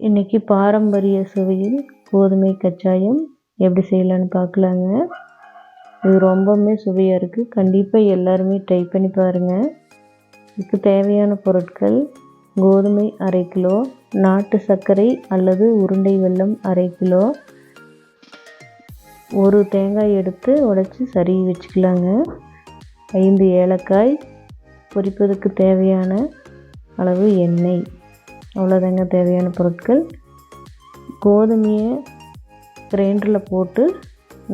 இன்றைக்கி பாரம்பரிய சுவையில் கோதுமை கச்சாயம் எப்படி செய்யலான்னு பார்க்கலாங்க. இது ரொம்பவுமே சுவையாக இருக்குது கண்டிப்பாக எல்லாருமே ட்ரை பண்ணி பாருங்கள் இதுக்கு தேவையான பொருட்கள் கோதுமை அரை கிலோ நாட்டு சர்க்கரை அல்லது உருண்டை வெல்லம் அரை கிலோ ஒரு தேங்காய் எடுத்து உடச்சி சரி வச்சுக்கலாங்க. ஐந்து ஏலக்காய் பொரிப்பதற்கு தேவையான அளவு எண்ணெய். அவ்வளோதாங்க தேவையான பொருட்கள். கோதுமையை கிரைண்டரில் போட்டு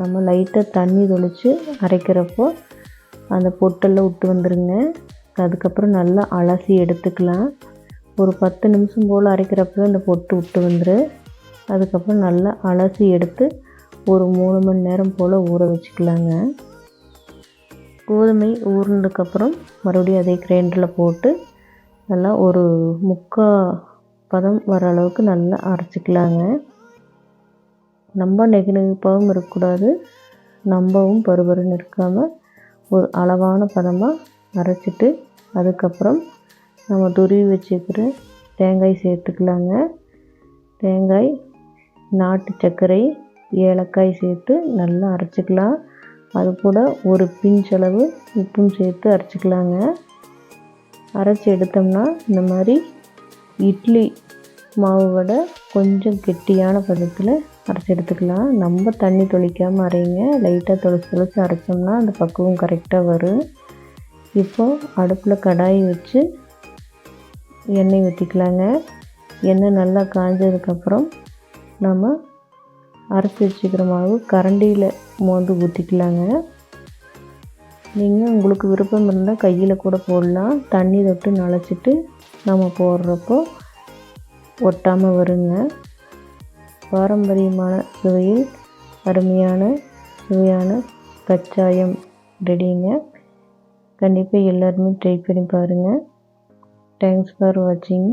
நம்ம லைட்டாக தண்ணி தொளித்து அரைக்கிறப்போ அந்த பொட்டெல்லாம் விட்டு வந்துடுங்க அதுக்கப்புறம் நல்லா அலசி எடுத்துக்கலாம். ஒரு பத்து நிமிஷம் போல் அரைக்கிறப்போ அந்த பொட்டு விட்டு வந்துடு அதுக்கப்புறம் நல்லா அலசி எடுத்து ஒரு மூணு மணி நேரம் போல் ஊற வச்சுக்கலாங்க. கோதுமை ஊறினதுக்கப்புறம் மறுபடியும் அதே கிரைண்டரில் போட்டு நல்லா ஒரு முக்கால் பதம் வர அளவுக்கு நல்லா அரைச்சிக்கலாங்க. நம்ம நெகு நெகுப்பாகவும் இருக்கக்கூடாது. நம்மவும் பருபருன்னு இருக்காமல் ஒரு அளவான பதமாக அரைச்சிட்டு அதுக்கப்புறம் நம்ம துருவி வச்சுக்கிற தேங்காய் சேர்த்துக்கலாங்க. தேங்காய் நாட்டு சர்க்கரை ஏலக்காய் சேர்த்து நல்லா அரைச்சிக்கலாம். அது கூட ஒரு பிஞ்சளவு உப்பும் சேர்த்து அரைச்சிக்கலாங்க. அரைச்சி எடுத்தோம்னா இந்த மாதிரி இட்லி மாவு விட கொஞ்சம் கெட்டியான பதத்தில் அரைச்சி எடுத்துக்கலாம். நம்ம தண்ணி தொளிக்காமல் அரைங்க. லைட்டாக தொளிச்சு தொளிச்சு அரைச்சோம்னா அந்த பக்குவம் கரெக்டாக வரும். இப்போது அடுப்பில் கடாய் வச்சு எண்ணெய் ஊற்றிக்கலாங்க எண்ணெய் நல்லா காஞ்சதுக்கப்புறம் நம்ம அரைச்சி வச்சுக்கிற மாவு கரண்டியில் மோந்து ஊற்றிக்கலாங்க நீங்கள் உங்களுக்கு விருப்பம் இருந்தால் கையில் கூட போடலாம். தண்ணி தொட்டு நனைச்சிட்டு நம்ம போடுறப்போ ஒட்டாமல் வருங்க. பாரம்பரியமான சுவையில் அருமையான சுவையான கச்சாயம் ரெடிங்க. கண்டிப்பாக எல்லாருமே ட்ரை பண்ணி பாருங்கள் தேங்க்ஸ் ஃபார் வாட்சிங்